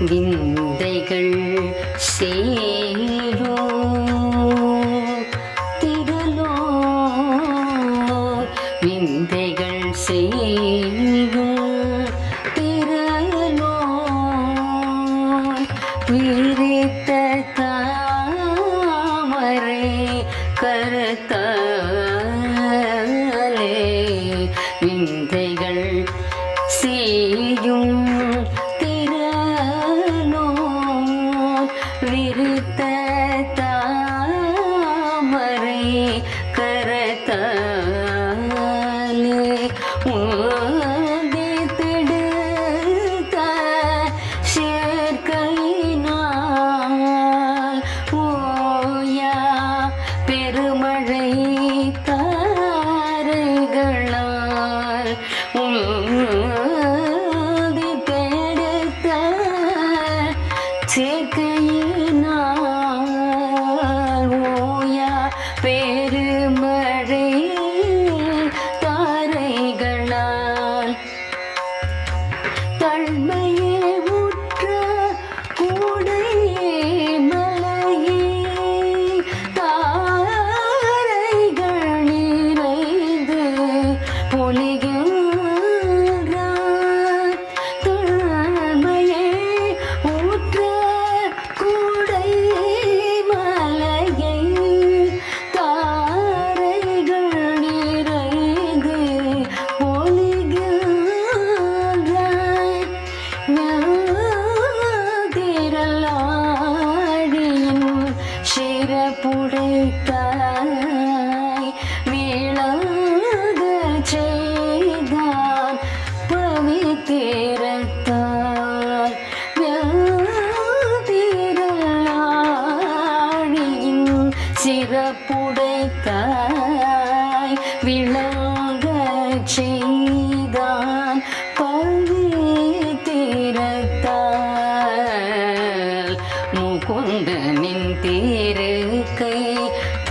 விந்தைகள் சேரோ திரளோ விந்தைகள் செய்யும் திரளோ விரித்த தாமரை கருத்தாலே Mm-hmm.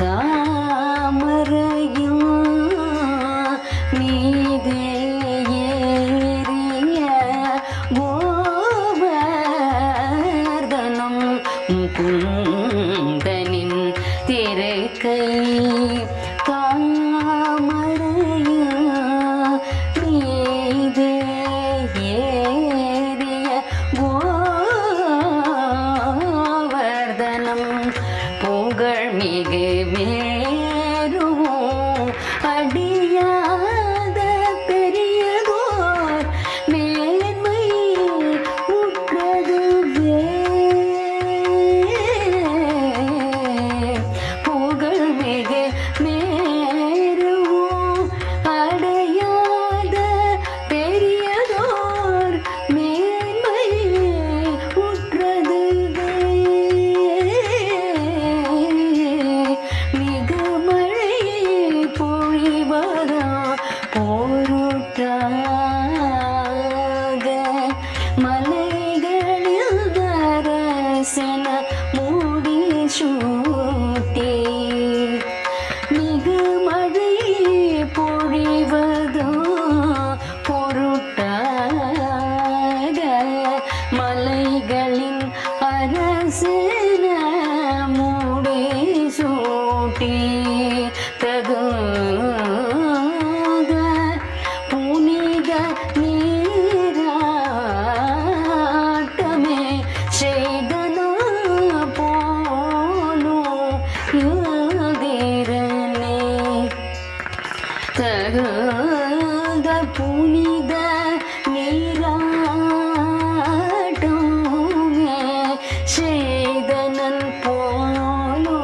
தாமரையும் மீதே ஏறிய கோவர்தனம் முகுந்தனின் மிகு மழை பொழிவதோ பொருட்டாக மலைகளின் அரசு மூடி தகுந்த புனித நீராட்டமே செய்தனன் போலோ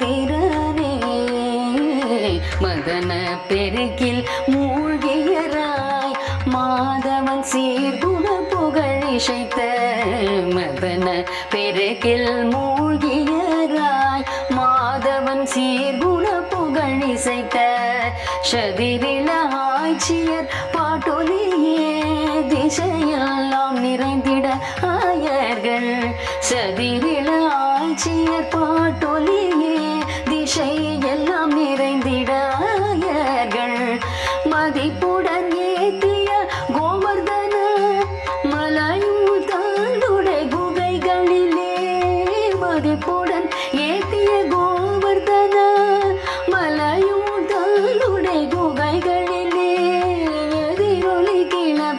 யாதிரரே மதன பெருகில் மூழ்கியராய் மாதவன் சீர்குண புகழ் இசைத்த மதன பெருகில் மூ சதிரில ஆட்சியர் பாட்டொலியே திசையெல்லாம் நிறைந்திட ஆயர்கள். சதிரில ஆட்சியர் பாட்டொலியே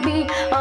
Be.